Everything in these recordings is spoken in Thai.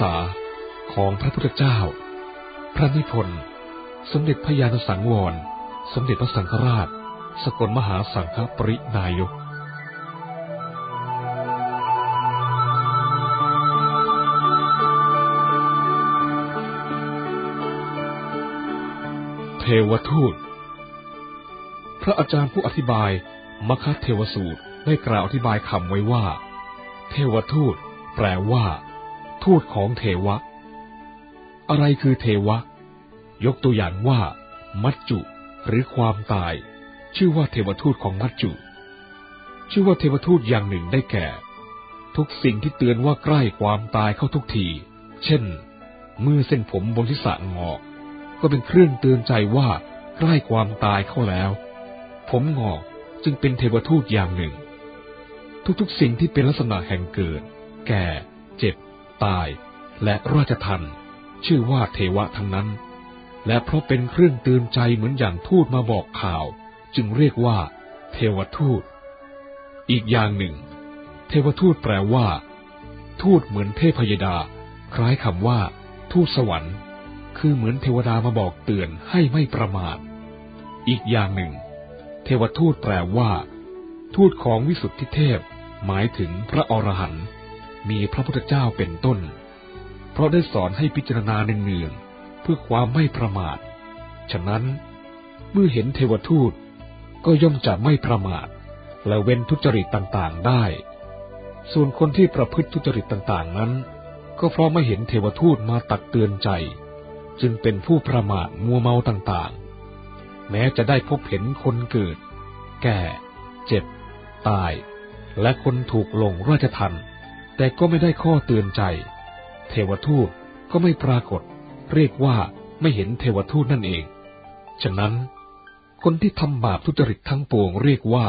ษาของพระพุทธเจ้า พระนิพนธ์ สมเด็จพระญาณสังวร สมเด็จพระสังฆราช สกลมหาสังฆปรินายกเทวทูต พระอาจารย์ผู้อธิบายมคเทวสูตรได้กล่าวอธิบายคำไว้ว่า เทวทูต แปลว่า ทูตของเทวะ อะไรคือเทวะ ยกตัวอย่างว่า มัจจุ หรือความตาย ชื่อว่าเทวทูตของมัจจุ ชื่อว่าเทวทูตอย่างหนึ่งได้แก่ ทุกสิ่งที่เตือนว่าใกล้ความตายเข้าทุกที เช่น เมื่อเส้นผมบนทิศะงอกก็เป็นเครื่องเตือนใจว่าใกล้ความตายเข้าแล้ว ผมงอกจึงเป็นเทวทูตอย่างหนึ่ง ทุกๆสิ่งที่เป็นลักษณะแห่งเกิด แก่ ตายและราชทันชื่อว่าเทวะทั้งนั้น และเพราะเป็นเครื่องเตือนใจเหมือนอย่างทูตมาบอกข่าว จึงเรียกว่า เทวทูต อีกอย่างหนึ่ง เทวทูตแปลว่า ทูตเหมือนเทพยดา คล้ายคำว่า ทูตสวรรค์ คือเหมือนเทวดามาบอกเตือนให้ไม่ประมาท อีกอย่างหนึ่ง เทวทูตแปลว่า ทูตของวิสุทธิเทพ หมายถึงพระอรหันต์ มีพระพุทธเจ้าเป็นต้น เพราะได้สอนให้พิจารณาเนืองๆเพื่อความไม่ประมาท ฉะนั้น เมื่อเห็นเทวทูตก็ย่อมจะไม่ประมาท และเว้นทุจริตต่างๆได้ ส่วนคนที่ประพฤติทุจริตต่างๆนั้น ก็เพราะไม่เห็นเทวทูตมาตักเตือนใจ จึงเป็นผู้ประมาทมัวเมาต่างๆ แม้จะได้พบเห็นคนเกิด แก่ เจ็บ ตาย และคนถูกลงราชทัน แต่ก็ไม่ได้ข้อเตือนใจ เทวทูตก็ไม่ปรากฏ เรียกว่าไม่เห็นเทวทูตนั่นเอง ฉะนั้น คนที่ทำบาปทุจริตทั้งปวงเรียกว่า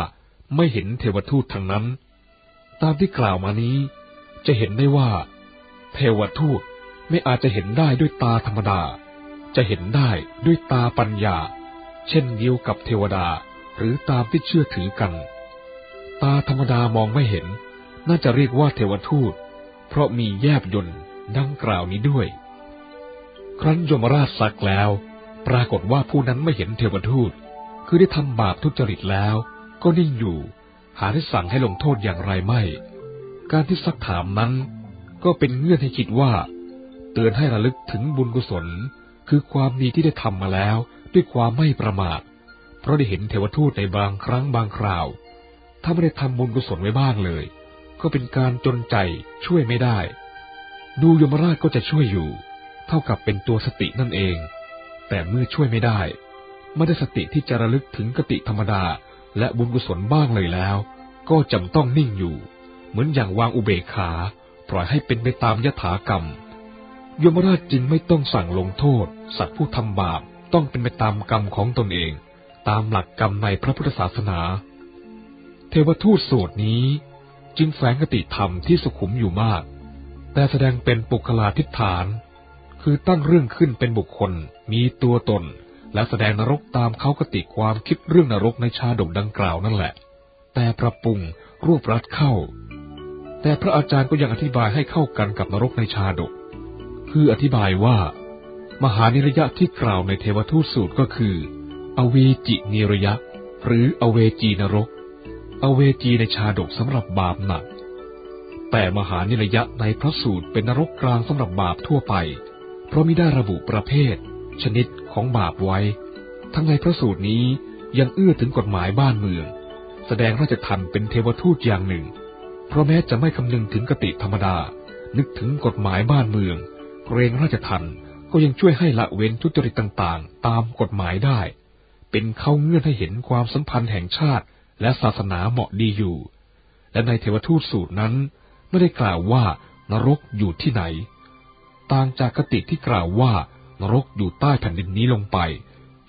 ไม่เห็นเทวทูตทั้งนั้น ตามที่กล่าวมานี้ จะเห็นได้ว่า เทวทูตไม่อาจจะเห็นได้ด้วยตาธรรมดา จะเห็นได้ด้วยตาปัญญา เช่นเดียวกับเทวดาหรือตามที่เชื่อถือกัน ตาธรรมดามองไม่เห็น น่าจะเรียกว่าเทวทูต เพราะมีแยบยนต์ดังกล่าวนี้ด้วย ครั้นยมราชซักแล้ว ปรากฏว่าผู้นั้นไม่เห็นเทวทูต คือได้ทำบาปทุจริตแล้ว ก็นิ่งอยู่ หาได้สั่งให้ลงโทษอย่างไรไม่ การที่ซักถามนั้น ก็เป็นเงื่อนให้คิดว่า เตือนให้ระลึกถึงบุญกุศล คือความดีที่ได้ทำมาแล้วด้วยความไม่ประมาท เพราะได้เห็นเทวทูตในบางครั้งบางคราว ถ้าไม่ได้ทำบุญกุศลไว้บ้างเลย ก็เป็นการจนใจช่วยไม่ได้ ดูยมราชก็จะช่วยอยู่ เท่ากับเป็นตัวสตินั่นเอง แต่เมื่อช่วยไม่ได้ ไม่ได้สติที่จะระลึกถึงกติธรรมดา และบุญกุศลบ้างเลยแล้ว ก็จำต้องนิ่งอยู่ เหมือนอย่างวางอุเบกขา ปล่อยให้เป็นไปตามยถากรรม ยมราชจึงไม่ต้องสั่งลงโทษ สัตว์ผู้ทำบาปต้องเป็นไปตามกรรมของตนเอง ตามหลักกรรมในพระพุทธศาสนา เทวทูตสูตรนี้ จึงแฝงกติธรรมที่สุขุมอยู่มาก แต่แสดงเป็นปุคลาทิฏฐาน คือตั้งเรื่องขึ้นเป็นบุคคล มีตัวตน และแสดงนรกตามเขากติความคิดเรื่องนรกในชาดกดังกล่าวนั่นแหละ แต่ปรับปรุงรูปรัดเข้า แต่พระอาจารย์ก็ยังอธิบายให้เข้ากันกับนรกในชาดก คืออธิบายว่า มหานิรยะที่กล่าวในเทวทูตสูตรก็คือ อเวจินิรยะ หรืออเวจีนรก อเวจีในชาดกสำหรับบาปหนัก แต่มหานิรยะในพระสูตรเป็นนรกกลางสำหรับบาปทั่วไป เพราะมิได้ระบุประเภท ชนิดของบาปไว้ ทั้งในพระสูตรนี้ยังเอื้อถึงกฎหมายบ้านเมือง แสดงราชทันเป็นเทวทูตอย่างหนึ่ง เพราะแม้จะไม่คำนึงถึงกติธรรมดา นึกถึงกฎหมายบ้านเมือง เกรงราชทันก็ยังช่วยให้ละเว้นทุจริตต่างๆ ตามกฎหมายได้ เป็นเข้าเงื่อนให้เห็นความสัมพันธ์แห่งชาติ และศาสนาเหมาะดีอยู่ และในเทวทูตสูตรนั้นไม่ได้กล่าวว่านรกอยู่ที่ไหน ต่างจากกติที่กล่าวว่านรกอยู่ใต้แผ่นดินนี้ลงไป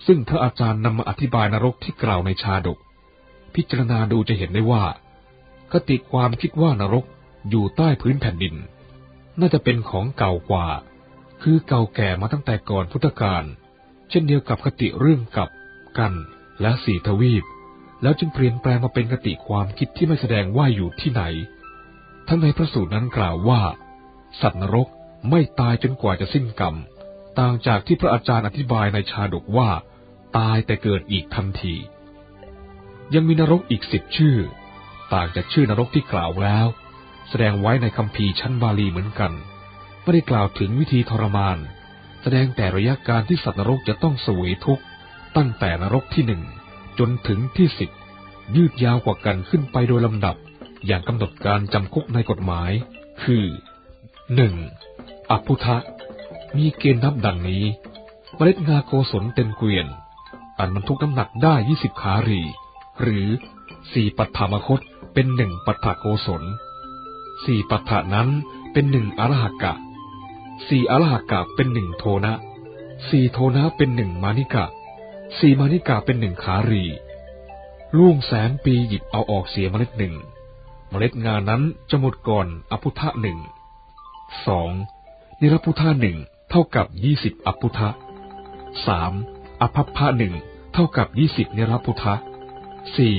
ซึ่งพระอาจารย์นำมาอธิบายนรกที่กล่าวในชาดก พิจารณาดูจะเห็นได้ว่ากติความคิดว่านรกอยู่ใต้พื้นแผ่นดิน น่าจะเป็นของเก่ากว่า คือเก่าแก่มาตั้งแต่ก่อนพุทธกาล เช่นเดียวกับคติเรื่องกับกันและสีทวีป แล้วจึงเปลี่ยนแปลงมาเป็นคติความคิดที่ไม่แสดงว่าอยู่ที่ไหน ทั้งในพระสูตรนั้นกล่าวว่า สัตว์นรกไม่ตายจนกว่าจะสิ้นกรรม ต่างจากที่พระอาจารย์อธิบายในชาดกว่า ตายแต่เกิดอีกทันที ยังมีนรกอีกสิบชื่อ ต่างจากชื่อนรกที่กล่าวแล้ว แสดงไว้ในคัมภีร์ชั้นบาลีเหมือนกัน ไม่ได้กล่าวถึงวิธีทรมาน แสดงแต่ระยะการที่สัตว์นรกจะต้องเสวยทุกข์ตั้งแต่นรกที่หนึ่ง จนถึงที่สิบยืดยาวกว่ากันขึ้นไปโดยลำดับ อย่างกำหนดการจำคุกในกฎหมาย คือหนึ่งอภุทะ มีเกณฑ์นับดังนี้เมล็ดงาโกศลเต็มเกวียน อันบรรทุกน้ำหนักได้ยี่สิบขารี หรือสี่ปัฏฐามคตเป็นหนึ่งปัฏฐโกศลสี่ปัฏฐานั้นเป็นหนึ่งอรหักะ สี่อรหักะเป็นหนึ่งโทนะ สี่โทนะเป็นหนึ่งมานิกะ สี่มานิกะเป็นหนึ่งขารี ล่วงแสนปีหยิบเอาออกเสียเมล็ดหนึ่ง เมล็ดงานั้นจะหมดก่อนอภุทะหนึ่ง สองนิรพุทธะหนึ่งเท่ากับยี่สิบอภุทะสามอภัพพะหนึ่งเท่ากับยี่สิบนิรพุทธะสี่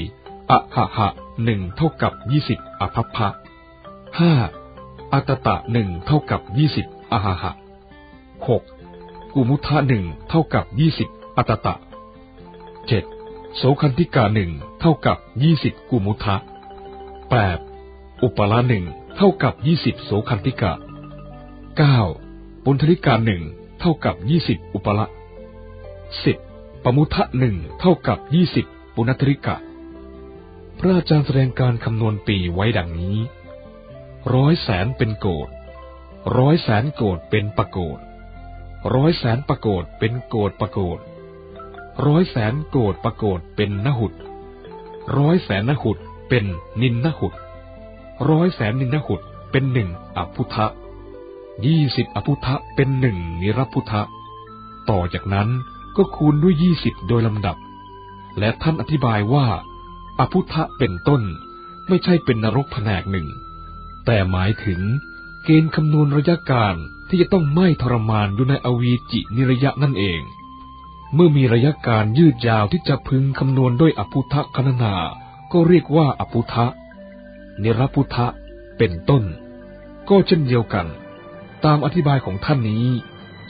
อะหะหะหนึ่งเท่ากับยี่สิบอภัพพะห้าอัตตะหนึ่งเท่ากับยี่สิบอหะหะหกกุมุทะหนึ่งเท่ากับยี่สิบอัตตะ เจ็ดโสคันธิกาหนึ่งเท่ากับยี่สิบกุมุทะแปดอุปละหนึ่งเท่ากับยี่สิบโสคันธิกะเก้าปุณธริกาหนึ่งเท่ากับยี่สิบอุปละสิบปมุทะหนึ่งเท่ากับยี่สิบปุณธริกะ พระอาจารย์แสดงการคำนวณปีไว้ดังนี้ ร้อยแสนเป็นโกดร้อยแสนโกดเป็นปะโกดร้อยแสนปะโกดเป็นโกดปะโกด ร้อยแสนโกดประโกดเป็นนหุดร้อยแสนนหุดเป็นนินนหุดร้อยแสนนินนหุดเป็นหนึ่งอภุทะยี่สิบอภุทะเป็นหนึ่งนิรพุทะต่อจากนั้นก็คูณด้วยยี่สิบโดยลำดับ และท่านอธิบายว่า อภุทะเป็นต้นไม่ใช่เป็นนรกแผนกหนึ่ง แต่หมายถึงเกณฑ์คำนวณระยะการที่จะต้องไม่ทรมานอยู่ในอวีจินิระยะนั่นเอง เมื่อมีระยะการยืดยาวที่จะพึงคำนวณด้วยอภุทะคณนา ก็เรียกว่าอภุทะนิรพุทะเป็นต้น ก็เช่นเดียวกัน ตามอธิบายของท่านนี้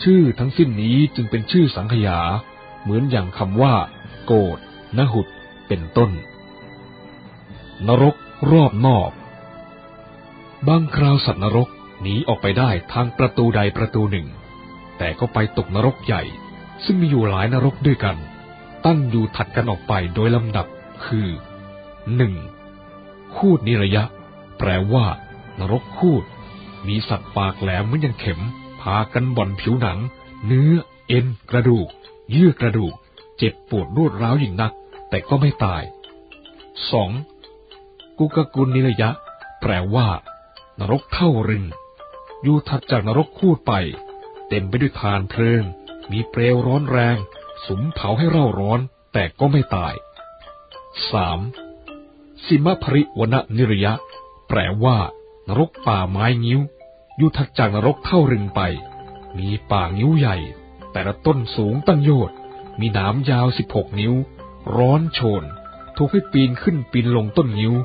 ชื่อทั้งสิ้นนี้จึงเป็นชื่อสังขยา เหมือนอย่างคำว่า โกดนหุดเป็นต้น นรกรอบนอก บางคราวสัตว์นรกหนีออกไปได้ทางประตูใดประตูหนึ่ง แต่ก็ไปตกนรกใหญ่ ซึ่งมีอยู่หลายนรกด้วยกัน ตั้งอยู่ถัดกันออกไปโดยลำดับคือหนึ่งคูดนิระยะ แปลว่า นรกคูด มีสัตว์ปากแหลมเหมือนอย่างเข็ม พากันบ่อนผิวหนัง เนื้อ เอ็น กระดูก เยื่อกระดูก เจ็บปวดรวดร้าวยิ่งนัก แต่ก็ไม่ตายสองกุกกุลนิระยะ แปลว่า นรกเท่ารึงอยู่ถัดจากนรกคูดไป เต็มไปด้วยทานเพลิง มีเปลวร้อนแรง สุมเผาให้เร่าร้อนแต่ก็ไม่ตายสามสิมภริวณนิรยะ แปลว่า นรกป่าไม้งิ้ว อยู่ถัดจากนรกเท่ารึงไป มีป่างิ้วใหญ่ แต่ละต้นสูงตั้งโยชน์มีหนามยาวสิบหกนิ้ว ร้อนโชน ถูกให้ปีนขึ้นปีนลงต้นงิ้ว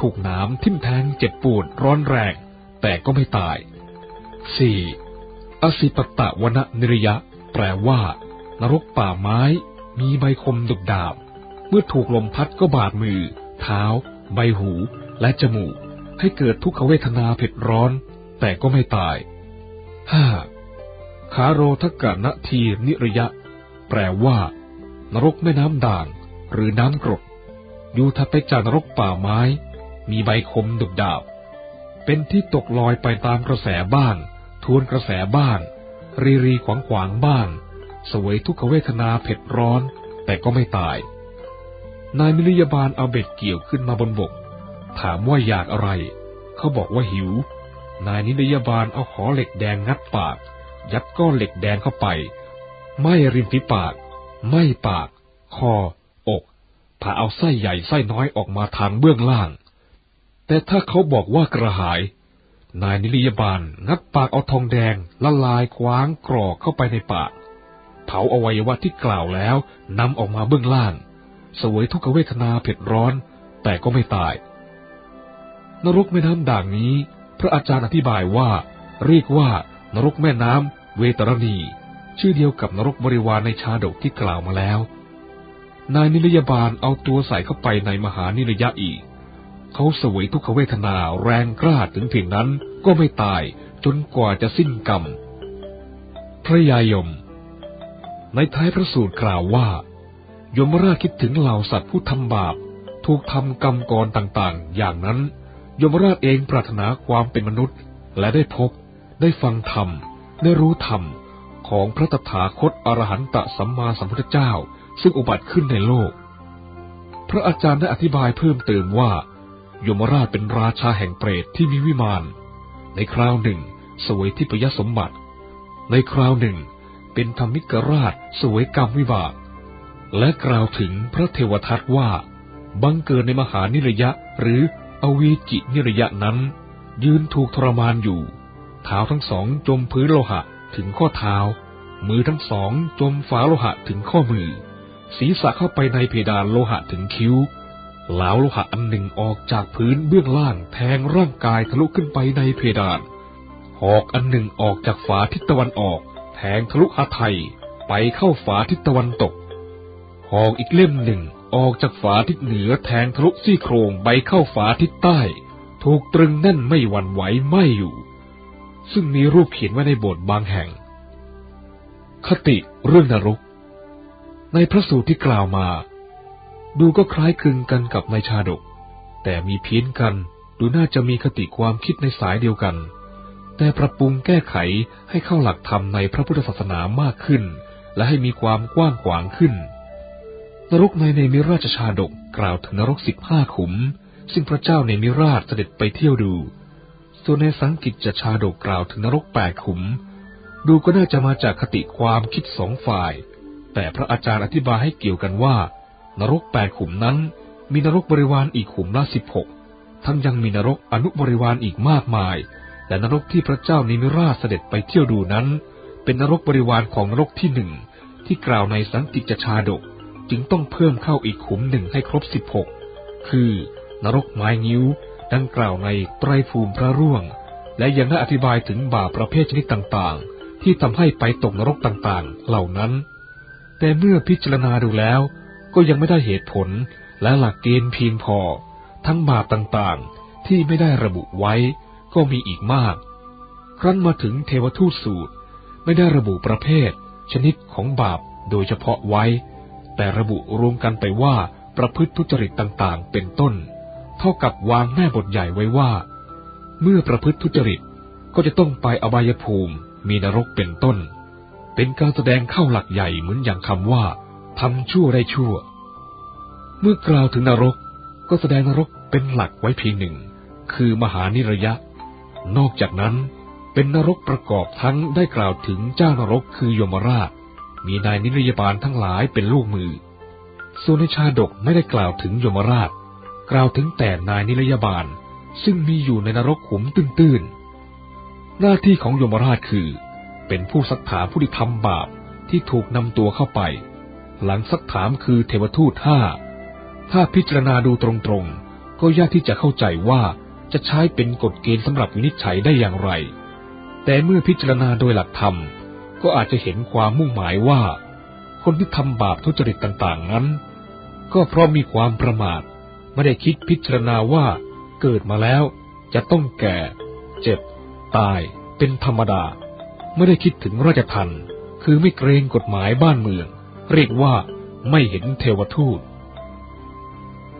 ถูกหนามทิ่มแทงเจ็บปวดร้อนแรง แต่ก็ไม่ตายสี่อสิปตะวณนิรยะ แปลว่า นรกป่าไม้ มีใบคมดุกดาบ เมื่อถูกลมพัดก็บาดมือ เท้า ใบหู และจมูก ให้เกิดทุกขเวทนาเผ็ดร้อน แต่ก็ไม่ตายห้าขาโรทกะนทีนิรยะ แปลว่า นรกแม่น้ำด่าง หรือน้ำกรดอยู่ถัดไปจากนรกป่าไม้ มีใบคมดุกดาบ เป็นที่ตกลอยไปตามกระแสบ้าง ทวนกระแสบ้าง รีรีขวางขวางบ้าง สวยทุกขเวทนาเผ็ดร้อน แต่ก็ไม่ตาย นายมิลิยาบาลเอาเบ็ดเกี่ยวขึ้นมาบนบก ถามว่าอยากอะไร เขาบอกว่าหิว นายนิรยาบาลเอาขอเหล็กแดงงัดปาก ยัดก้อนเหล็กแดงเข้าไป ไม่ริมฝีปาก ไม่ปาก คอ อกผ่าเอาไส้ใหญ่ไส้น้อยออกมาทางเบื้องล่าง แต่ถ้าเขาบอกว่ากระหาย นายนิรยาบาลงัดปากเอาทองแดงละลายคว้างกรอกเข้าไปในปาก เผาอวัยวะที่กล่าวแล้วนำออกมาเบื้องล่าง สวยทุกเวทนาเผ็ดร้อน แต่ก็ไม่ตาย นรกแม่น้ำด่างนี้ พระอาจารย์อธิบายว่า เรียกว่านรกแม่น้ำเวตรณี ชื่อเดียวกับนรกบริวารในชาดกที่กล่าวมาแล้ว นายนิรยาบาลเอาตัวใส่เข้าไปในมหานิรยะอีก เขาเสวยทุกขเวทนาแรงกล้าถึงเพียงนั้นก็ไม่ตายจนกว่าจะสิ้นกรรม พระยายม ในท้ายพระสูตรกล่าวว่า ยมราชคิดถึงเหล่าสัตว์ผู้ทำบาป ถูกทำกรรมกรต่างๆ อย่างนั้น ยมราชเองปรารถนาความเป็นมนุษย์ และได้พบ ได้ฟังธรรม ได้รู้ธรรม ของพระตถาคตอรหันตสัมมาสัมพุทธเจ้า ซึ่งอุบัติขึ้นในโลก พระอาจารย์ได้อธิบายเพิ่มเติมว่า ยมราชเป็นราชาแห่งเปรตที่มีวิมาน ในคราวหนึ่งสวยทิพยสมบัติ ในคราวหนึ่ง เป็นธรรมิกราชสวยกรรมวิบาก และกล่าวถึงพระเทวทัตว่า บังเกิดในมหานิรยะหรืออวีจินิรยะนั้น ยืนถูกทรมานอยู่ เท้าทั้งสองจมพื้นโลหะถึงข้อเท้า มือทั้งสองจมฝาโลหะถึงข้อมือ ศีรษะเข้าไปในเพดานโลหะถึงคิ้ว เหลาโลหะอันหนึ่งออกจากพื้นเบื้องล่างแทงร่างกายทะลุขึ้นไปในเพดาน หอกอันหนึ่งออกจากฝาทิศตะวันออก แทงทะลุอาไทยไปเข้าฝาทิศตะวันตก หอกอีกเล่มหนึ่งออกจากฝาทิศเหนือแทงทะลุซี่โครงไปเข้าฝาทิศใต้ ถูกตรึงแน่นไม่หวั่นไหวไม่อยู่ ซึ่งมีรูปเขียนไว้ในโบสถ์บางแห่ง คติเรื่องนรก ในพระสูตรที่กล่าวมา ดูก็คล้ายคลึงกันกับในชาดก แต่มีเพี้ยนกัน ดูน่าจะมีคติความคิดในสายเดียวกัน แต่ปรับปรุงแก้ไขให้เข้าหลักธรรมในพระพุทธศาสนามากขึ้น และให้มีความกว้างขวางขึ้น นรกในเนมิราชชาดกกล่าวถึงนรกสิบห้าขุม ซึ่งพระเจ้าเนมิราชเสด็จไปเที่ยวดู ส่วนในสังกิจจชาดกกล่าวถึงนรกแปดขุม ดูก็น่าจะมาจากคติความคิดสองฝ่าย แต่พระอาจารย์อธิบายให้เกี่ยวกันว่า นรกแปดขุมนั้น มีนรกบริวารอีกขุมละสิบหกทั้งยังมีนรกอนุบริวารอีกมากมาย และนรกที่พระเจ้านิมิราชเสด็จไปเที่ยวดูนั้น เป็นนรกบริวารของนรกที่หนึ่งที่กล่าวในสังกิจชาดก จึงต้องเพิ่มเข้าอีกขุมหนึ่งให้ครบสิบหกคือนรกไม้งิ้ว ดังกล่าวในไตรภูมิพระร่วง และยังได้อธิบายถึงบาปประเภทชนิดต่างๆ ที่ทำให้ไปตกนรกต่างๆ เหล่านั้น แต่เมื่อพิจารณาดูแล้ว ก็ยังไม่ได้เหตุผลและหลักเกณฑ์เพียงพอ ทั้งบาปต่างๆ ที่ไม่ได้ระบุไว้ก็มีอีกมาก ครั้นมาถึงเทวทูตสูตร ไม่ได้ระบุประเภท ชนิดของบาปโดยเฉพาะไว้ แต่ระบุรวมกันไปว่าประพฤติทุจริตต่างๆ เป็นต้น เท่ากับวางแม่บทใหญ่ไว้ว่า เมื่อประพฤติทุจริตก็จะต้องไปอบายภูมิมีนรกเป็นต้น เป็นการแสดงเข้าหลักใหญ่เหมือนอย่างคำว่า ทำชั่วได้ชั่ว เมื่อกล่าวถึงนรกก็แสดงนรกเป็นหลักไว้เพียงหนึ่ง คือมหานิระยะ นอกจากนั้นเป็นนรกประกอบทั้งได้กล่าวถึงเจ้านรกคือยมราช มีนายนิรยาบาลทั้งหลายเป็นลูกมือ ส่วนในชาดกไม่ได้กล่าวถึงยมราช กล่าวถึงแต่นายนิรยาบาล ซึ่งมีอยู่ในนรกขุมตื้นๆ หน้าที่ของยมราชคือ เป็นผู้สักถาผู้ที่ทำบาปที่ถูกนำตัวเข้าไป หลังสักถามคือเทวทูตห้า ถ้าพิจารณาดูตรงๆ ก็ยากที่จะเข้าใจว่าจะใช้เป็นกฎเกณฑ์สำหรับวินิจฉัยได้อย่างไร แต่เมื่อพิจารณาโดยหลักธรรม ก็อาจจะเห็นความมุ่งหมายว่า คนที่ทำบาปทุจริตต่างๆนั้น ก็เพราะมีความประมาท ไม่ได้คิดพิจารณาว่าเกิดมาแล้ว จะต้องแก่ เจ็บ ตาย เป็นธรรมดา ไม่ได้คิดถึงราชทันคือไม่เกรงกฎหมายบ้านเมือง เรียกว่าไม่เห็นเทวทูต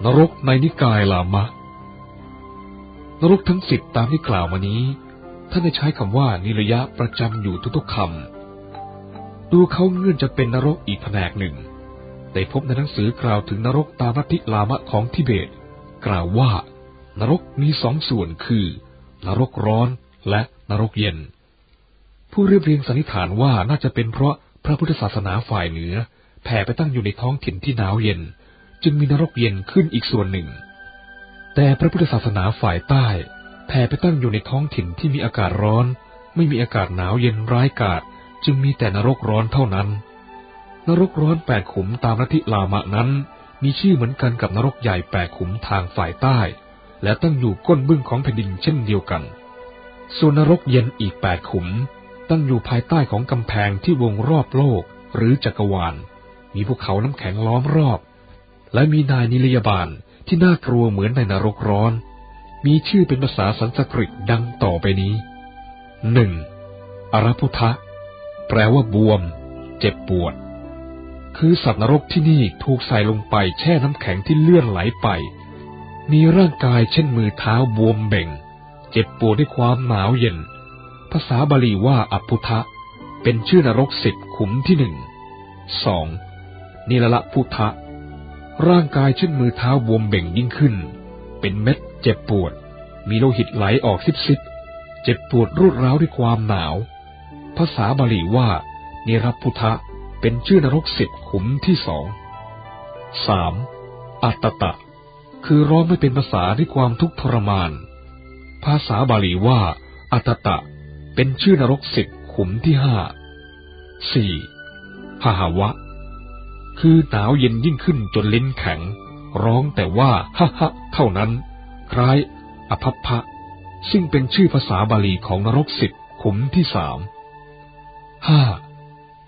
นรกในนิกายลามะ นรกทั้งสิบตามที่กล่าวมานี้ ท่านได้ใช้คำว่านิระยะประจำอยู่ทุกๆคำดูเขาเงื่อนจะเป็นนรกอีกแผนกหนึ่ง แต่พบในหนังสือกล่าวถึงนรกตามลัทธิลามะของทิเบต กล่าวว่านรกมีสองส่วนคือ นรกร้อนและนรกเย็น ผู้เรียบเรียงสันนิษฐานว่าน่าจะเป็นเพราะพระพุทธศาสนาฝ่ายเหนือ แผ่ไปตั้งอยู่ในท้องถิ่นที่หนาวเย็น จึงมีนรกเย็นขึ้นอีกส่วนหนึ่ง แต่พระพุทธศาสนาฝ่ายใต้ แผ่ไปตั้งอยู่ในท้องถิ่นที่มีอากาศร้อน ไม่มีอากาศหนาวเย็นร้ายกาจจึงมีแต่นรกร้อนเท่านั้น นรกร้อนแปดขุมตามลัทธิลามะนั้น มีชื่อเหมือนกันกับนรกใหญ่แปดขุมทางฝ่ายใต้ และตั้งอยู่ก้นบึ้งของแผ่นดินเช่นเดียวกัน ส่วนนรกเย็นอีกแปดขุมตั้งอยู่ภายใต้ของกำแพงที่วงรอบโลกหรือจักรวาล มีภูเขาน้ำแข็งล้อมรอบ และมีนายนิรยาบาลที่น่ากลัวเหมือนในนรกร้อน มีชื่อเป็นภาษาสันสกฤตดังต่อไปนี้หนึ่งอรพุทะแปลว่าบวม เจ็บปวด คือสัตว์นรกที่นี่ถูกใส่ลงไปแช่น้ำแข็งที่เลื่อนไหลไป มีร่างกายเช่นมือเท้าบวมเบ่ง เจ็บปวดด้วยความหนาวเย็น ภาษาบาลีว่าอภุทะเป็นชื่อนรกสิบขุมที่หนึ่งสอง นิรละพุทธะ ร่างกายเช่นมือเท้าบวมเบ่งยิ่งขึ้น เป็นเม็ดเจ็บปวด มีโลหิตไหลออกซิบซิบเจ็บปวดรุดร้าวด้วยความหนาว ภาษาบาลีว่า นิรพุทธะเป็นชื่อนรกสิบขุมที่สองสามอัตตะ คือร้องไม่เป็นภาษาด้วยความทุกข์ทรมาน ภาษาบาลีว่า อัตตะ เป็นชื่อนรกสิบขุมที่ห้าสี่หหาวะ คือหนาวเย็นยิ่งขึ้นจนลิ้นแข็ง ร้องแต่ว่าฮะฮะเท่านั้น คล้ายอภัพพะ ซึ่งเป็นชื่อภาษาบาลีของนรกสิบขุมที่สามห้า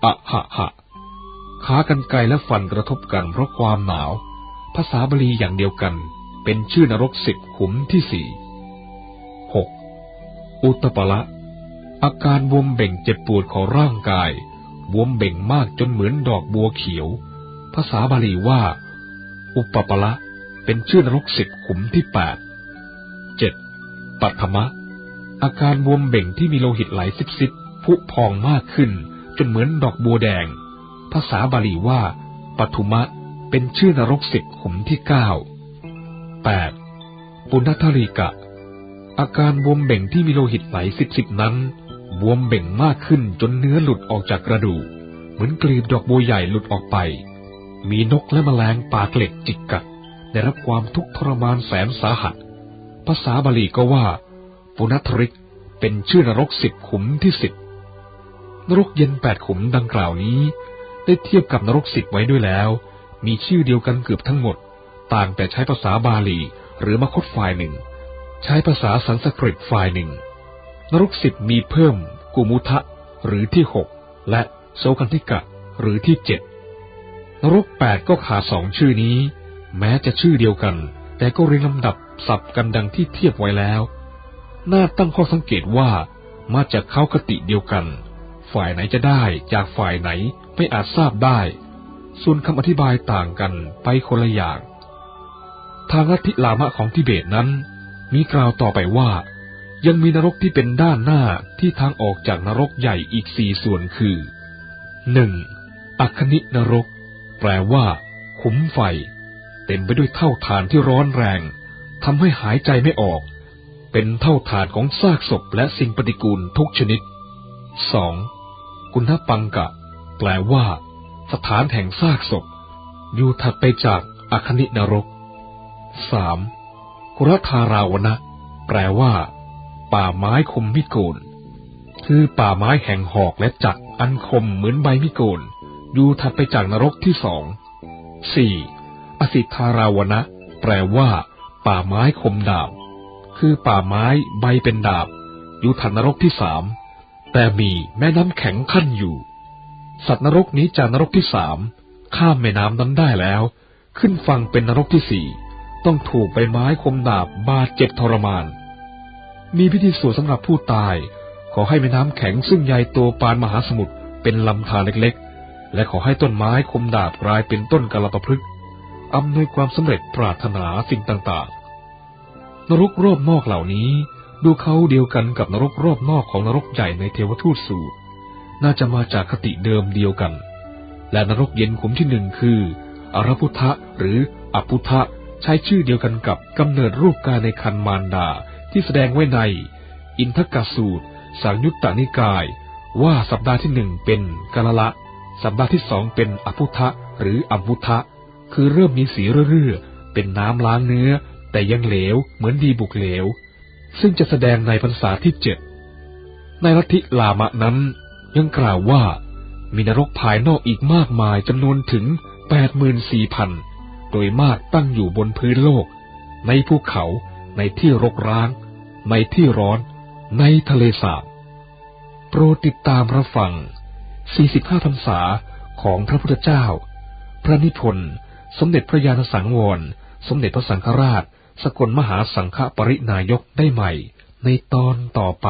อะหะหะขากันไกลและฟันกระทบกันเพราะความหนาว ภาษาบาลีอย่างเดียวกัน เป็นชื่อนรกสิบขุมที่สี่หกอุตตปละ อาการบวมเบ่งเจ็บปวดของร่างกาย บวมเบ่งมากจนเหมือนดอกบัวเขียว ภาษาบาลีว่า อุปปละเป็นชื่อนรกสิบขุมที่แปดเจ็ดปัทมะ อาการบวมเบ่งที่มีโลหิตไหลซิบซิบพุพองมากขึ้น จนเหมือนดอกบัวแดง ภาษาบาลีว่าปทุมะเป็นชื่อนรกสิบขุมที่เก้าแปดปุณธริกะ อาการบวมเบ่งที่มีโลหิตไหลสิบสิบนั้น บวมเบ่งมากขึ้นจนเนื้อหลุดออกจากกระดูก เหมือนกลีบดอกบัวใหญ่หลุดออกไป มีนกและแมลงปากเหล็กจิกกัด ได้รับความทุกข์ทรมานแสนสาหัส ภาษาบาลีก็ว่า ปุณธริกเป็นชื่อนรกสิบขุมที่สิบนรกเย็นแปดขุมดังกล่าวนี้ ได้เทียบกับนรกสิบไว้ด้วยแล้ว มีชื่อเดียวกันเกือบทั้งหมด ต่างแต่ใช้ภาษาบาลีหรือมคตฝ่ายหนึ่ง ใช้ภาษาสันสกฤตฝ่ายหนึ่ง นรกสิบมีเพิ่ม กุมุทะหรือที่หกและโสกันธิกะหรือที่เจ็ด นรกแปดก็ขาสองชื่อนี้ แม้จะชื่อเดียวกัน แต่ก็เรียงลำดับสับกันดังที่เทียบไว้แล้ว น่าตั้งข้อสังเกตว่า มาจากเขาคติเดียวกัน ฝ่ายไหนจะได้จากฝ่ายไหนไม่อาจทราบได้ ส่วนคำอธิบายต่างกันไปคนละอย่าง ทางลัทธิลามะของทิเบตนั้น มีกล่าวต่อไปว่า ยังมีนรกที่เป็นด้านหน้าที่ทางออกจากนรกใหญ่อีกสี่ส่วนคือหนึ่งอัคนินรก แปลว่า ขุมไฟ เต็มไปด้วยเท่าฐานที่ร้อนแรงทำให้หายใจไม่ออก เป็นเท่าฐานของซากศพและสิ่งปฏิกูลทุกชนิดสองกุณฑปังกะ แปลว่า สถานแห่งซากศพ อยู่ถัดไปจากอัคนินรกสามกุรธาราวนะ แปลว่า ป่าไม้คมมิโกน คือป่าไม้แห่งหอกและจักอันคมเหมือนใบมิโกน อยู่ถัดไปจากนรกที่สองสี่อสิทธาราวนะ แปลว่า ป่าไม้คมดาบ คือป่าไม้ใบเป็นดาบ อยู่ถัดนรกที่สามแต่มีแม่น้ำแข็งขั้นอยู่ สัตว์นรกนี้จากนรกที่สามข้ามแม่น้ำนั้นได้แล้ว ขึ้นฝั่งเป็นนรกที่สี่ต้องถูกใบไม้คมดาบบาดเจ็บทรมาน มีพิธีสวดสำหรับผู้ตาย ขอให้แม่น้ำแข็งซึ่งใหญ่โตปานมหาสมุทรเป็นลำธารเล็ก และขอให้ต้นไม้คมดาบกลายเป็นต้นกะลปพฤกษ์อำนวยความสำเร็จปรารถนาสิ่งต่างๆ นรกรอบนอกเหล่านี้ ดูเขาเดียวกันกับนรกรอบนอกของนรกใหญ่ในเทวทูตสูตร น่าจะมาจากคติเดิมเดียวกัน และนรกเย็นขุมที่หนึ่งคืออรพุทธะหรืออภุทะใช้ชื่อเดียวกันกับกำเนิดรูปกายในคันมารดาที่แสดงไว้ใน อินทกสูตร สังยุตตนิกาย ว่าสัปดาห์ที่หนึ่งเป็นกาลละ สัปดาห์ที่สองเป็นอภุทะหรืออมพุทะ คือเริ่มมีสีเรื่อๆเป็นน้ำล้างเนื้อ แต่ยังเหลวเหมือนดีบุกเหลว ซึ่งจะแสดงในพรรษาที่เจ็ดในลัทธิลามะนั้นยังกล่าวว่า มีนรกภายนอกอีกมากมายจำนวนถึงแปดหมื่นสี่พันโดยมากตั้งอยู่บนพื้นโลก ในภูเขาในที่รกร้าง ในที่ร้อน ในทะเลสาบ โปรดติดตามรับฟัง 45พรรษาของพระพุทธเจ้า พระนิพนธ์ สมเด็จพระญาณสังวร สมเด็จพระสังฆราช สกลมหาสังฆปรินายกได้ใหม่ ในตอนต่อไป